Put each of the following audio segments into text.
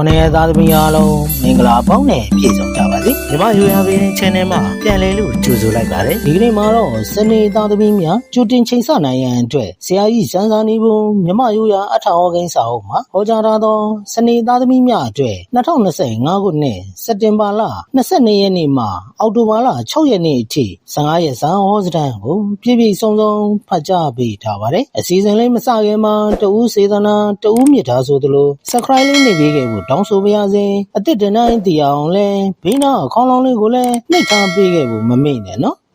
ခုနှစ်ရက်သားသမီးအားလုံးမင်္ဂလာပေါင်းနဲ့ပြည့်စုံကြပါစေ။ညီမယူရပေးတဲ့ channel မှာပြန်လည်လို့ကြိုဆိုလိုက်ပါတယ်။ဒီကနေ့မှာတော့စနေသားသမီးများကြိုတင်ချိန်ဆနိုင်ရန်အတွက်ဆရာကြီးစန်းစာနေပုံညီမယူရအထောက်အကိန်းစာအုပ်မှာဟောကြားထားသောစနေသားသမီးများအတွက်2025ခုနှစ်စက်တင်ဘာလ22ရက်နေ့မှအောက်တိုဘာလ6ရက်နေ့အထိ15ရက်စာဟောစတန်ကိုပြည့်ပြည့်စုံစုံဖတ်ကြားပေးထားပါတယ်။အစီအစဉ်လေးမစခင်မှာတဦးစေတနာတဦးမြစ်ထားဆိုသလို subscribe လေးနေပေးခဲ့ဖို့တောင်းဆိုပါရစေ။အစ်စ်တနိုင်တီအောင်လဲဘေးနာအခေါင်းလောင်းလေးကိုလည်းနှိပ်ထားပေးခဲ့ဖို့မမေ့နဲ့နော်။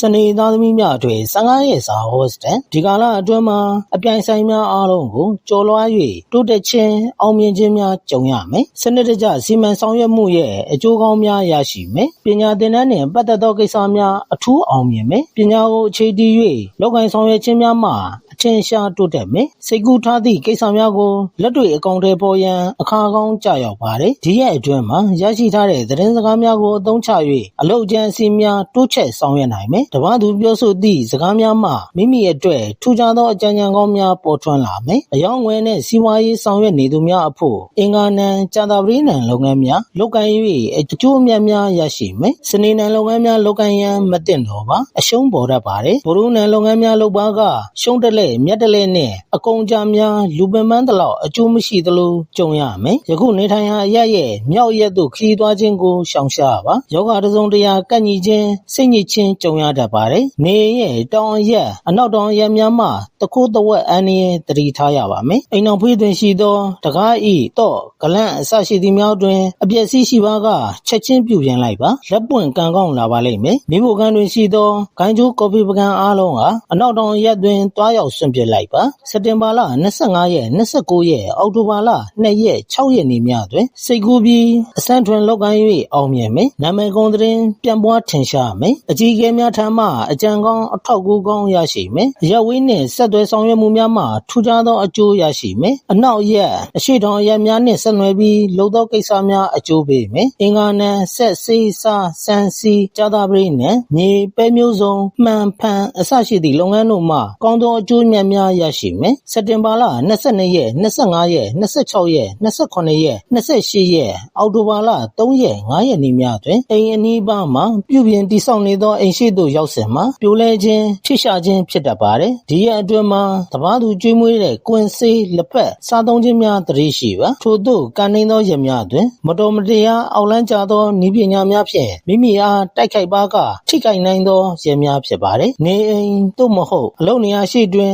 စနေသားသမီးများအတွက်15ရက်စာဟောစတန်ဒီကာလအတွင်းမှာအပြိုင်ဆိုင်များအားလုံးကိုကြော်လွှား၍တိုးတက်ခြင်းအောင်မြင်ခြင်းများကြုံရမယ်စနစ်တကျစီမံဆောင်ရွက်မှုရဲ့အကျိုးကောင်းများရရှိမယ်ပညာသင်တန်းနှင့်ပတ်သက်သောကိစ္စများအထူးအောင်မြင်မယ်ပညာကိုအခြေတည်၍လောက်ကိုင်းဆောင်ရွက်ခြင်းများမှာ အထင်ရှားတိုးတက်မယ်စိတ်ကူးထားသည့်ကိစ္စများကိုလက်တွေ့အကောင့်ထဲပေါ်ရန်အခါကောင်းကြရောက်ပါတယ်ဒီရက်အတွင်းမှာရရှိထားတဲ့သတင်းစကားများကိုအသုံးချ၍အလောက်ကျန်စီများတိုးချက်ဆောင်ရွက်နိုင်မယ်တပားသူပြောဆိုသည့်စကားများမှမိမိအတွက်ထူးခြားသောအကြံဉာဏ်ကောင်းများပေါ်ထွန်းလာမယ်အယောင်ဝယ်နှင့်စီးပွားရေးဆောင်ရွက်နေသူများအဖို့အင်္ဂါနံကြာတာပရိနံလုပ်ငန်းများလုပ်ကိုင်၍အကျိုးအမြတ်များရရှိမယ်စနေနံလုပ်ငန်းများလုပ်ကိုင်ရန်မသင့်တော်ပါအရှုံးပေါ်တတ်ပါတယ်ဘရုနံလုပ်ငန်းများလုပ်ပါကရှုံးတက်လက်မြတ်တက်လက်နှင့်အကုန်ကြများလူပင်ပန်းတလောက်အကျိုးမရှိသလိုကြုံရမယ်ယခုနေထိုင်ရာအရက်ရဲ့မြောက်ရက်သို့ခရီးသွားခြင်းကိုရှောင်ရှားပါယောဂတစ်စုံတရာကန့်ညီခြင်းစိတ်ညစ်ခြင်းကြုံရတတ်ပါတယ်နေရဲ့တောင်ရက်အနောက်တောင်ရက်များမှတခိုးတဝက်အန်းရင်တတိထားရပါမယ်အိမ်တော်ဖွေးတွင်ရှိသောတကားဤတော့ဂလန့်အစရှိသည်များတွင်အပြည့်စည်းရှိပါကချက်ချင်းပြုပြင်လိုက်ပါလက်ပွင့်ကံကောင်းလာပါလိမ့်မယ်မိဖို့ကံတွင်ရှိသောဂိုင်းကျိုးကော်ဖီပကံအားလုံးဟာအနောက်တောင်ရက်တွင်တွားရောက်ဆွန့်ပစ်လိုက်ပါစက်တင်ဘာလ25ရက်29ရက်အောက်တိုဘာလ2ရက်6ရက်နေ့များတွင်စိတ်ကူးပြီးအစမ်းထွင်လောက်ကိုင်း၍အောင်မြင်မယ်နာမည်ကုံသတင်းပြန့်ပွားထင်ရှားမယ်အကြီးအကဲများထံမှအကြံကောင်းအထောက်အကူကောင်းရရှိမယ်အရက်ဝေးနှင့်ဆက်သွယ်ဆောင်ရွက်မှုများမှထူးခြားသောအကျိုးရရှိမယ်အနောက်ရက်အရှိတောင်ရက်များနှင့်ဆက်နွယ်ပြီးလုံသောကိစ္စများအကျိုးပေးမယ်အင်္ဂါနံဆက်စေးစားစံစီကြာသာပရိနှင့်မြေပဲမျိုးစုံမှန်ဖန်အစရှိသည့်လုပ်ငန်းတို့မှကောင်းသောအကျိုးမြတ်များရရှိမယ်စက်တင်ဘာလ22ရက်25ရက်26ရက်28ရက်28ရက်အောက်တိုဘာလ3ရက်5ရက်နေ့များတွင်အိမ်အနီးပါးမှပြုပြင်တိဆောက်နေသောအိမ်ရှိသို့ရောက်စဉ်မှာပြိုလဲခြင်းထိရှာခြင်းဖြစ်တတ်ပါတယ်ဒီရက်အတွင်းမှာတပားသူကျွေးမွေးတဲ့ကွင်စေးလက်ဖက်စားသုံးခြင်းများတရေရှိပါထို့သို့ကန်နေသောရက်များတွင် မတော်မတရားအောက်လန်းကြသောဤပညာများဖြင့်မိမိအားတိုက်ခိုက်ပါကထိခိုက်နိုင်သောရက်များဖြစ်ပါတယ်နေအိမ်သို့မဟုတ်အလုပ်နေရာရှိတွင်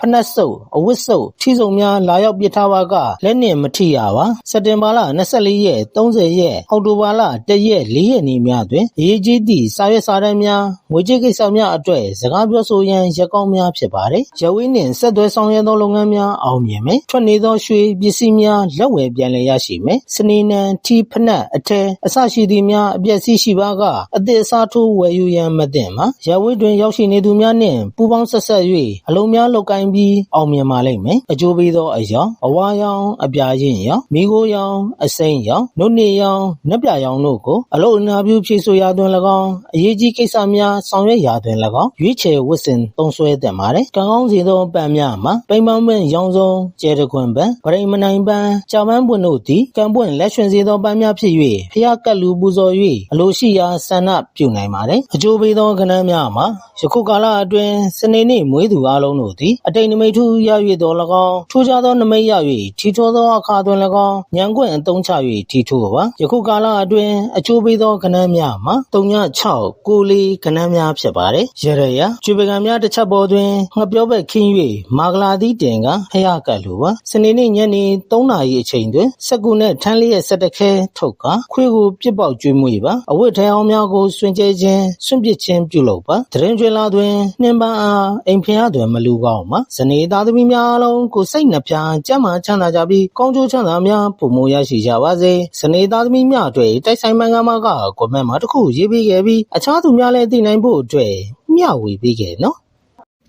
ဖနက်ဆုပ်အဝတ်ဆုပ်ထီစုံများလာရောက်ပစ်ထားပါကလက်နှင့်မထိရပါစက်တင်ဘာလ24ရက်30ရက်အောက်တိုဘာလ1ရက်4ရက်နေ့များတွင်အရေးကြီးသည့်စာရွက်စာတမ်းများငွေကြေးကိစ္စများအတွက်စကားပြောဆိုရန်ရက်ကောင်းများဖြစ်ပါတယ်ရဝင်းနှင့်ဆက်သွယ်ဆောင်ရွက်သောလုပ်ငန်းများအောင်မြင်မယ်ထွက်နေသောရွှေပစ္စည်းများလက်ဝယ်ပြန်လည်ရရှိမယ်စနေနံထီဖနက်အထည်အစရှိသည်များအပြည့်စည်ရှိပါကအသည့်အစားထိုးဝယ်ယူရန်မသင့်ပါရဝင်းတွင်ရောက်ရှိနေသူများနှင့်ပူးပေါင်းဆက်ဆက်၍အလုံးများလုပ်ကိုင်ပြီးအောင်မြင်ပါလိမ့်မယ်အကျိုးပေးသောအယောင်အဝါရောင်အပြာရင်းရောင်မိခိုးရောင်အစိမ်းရောင်နှုတ်နေရောင်နှက်ပြရောင်တို့ကိုအလုံးအနာပြုဖြည့်ဆို့ရာတွင်၎င်းအရေးကြီးကိစ္စများဆောင်ရွက်ရာတွင်၎င်းရွေးချယ်ဝတ်ဆင်သုံးစွဲသင့်ပါတယ်ကံကောင်းစေသောပန်းများမှာပိန်ပန်းပွင့်ရောင်စုံကျဲတခွင်ပန်းဗရိမနိုင်ပန်းကြာပန်းပွင့်တို့သည်ကံပွင့်လက်ရွှင်စေသောပန်းများဖြစ်၍ဖျားကပ်လူပူဇော်၍အလိုရှိရာဆန္ဒပြုနိုင်ပါတယ်အကျိုးပေးသောကဏ္ဍများမှာယခုကာလအတွင်းစနေနေ့မွေးသူအလုံးတို့သည်အတိတ်နမိတ်ထူးရ၍တော်၎င်းထူးခြားသောနမိတ်ရ၍ထီထောသောအခါတွင်၎င်းညံကွင့်အသုံးချ၍ထီထိုးပါယခုကာလအတွင်းအကျိုးပေးသောကဏ္ဍများမှာ36ကိုလီကဏ္ဍများဖြစ်ပါတယ်ရရရကျွေပကံများတစ်ချက်ပေါ်တွင်ငှပြောဘက်ခင်း၍မာဂလာသည့်တင်ကဖျားကပ်လိုပါစနေနေ့ညနေ3နာရီအချိန်တွင်စက်ကူနှင့်ထန်းလျက်ဆက်တခဲထုတ်ကခွေးကိုပြစ်ပေါက်ကျွေးမွေးပါအဝတ်ထဲအောင်များကိုဆွင်ကျဲခြင်းဆွန့်ပစ်ခြင်းပြုလုပ်ပါတရင်ကျွေလာတွင်နှင်းပန်းအားအိမ်ဖျားတွင်မလူကောင်းပါဇနေသားသမီးများအလုံးကိုစိတ်နှပြကြမ်းမှချမ်းသာကြပြီးကောင်းကျိုးချမ်းသာများပုံမရရှိကြပါစေဇနေသားသမီးများအတွက်တိုက်ဆိုင်မှန်ကမှကကွန်မန့်မှာတစ်ခုရေးပေးခဲ့ပြီးအခြားသူများလည်းသိနိုင်ဖို့အတွက်မျှဝေပေးခဲ့နော်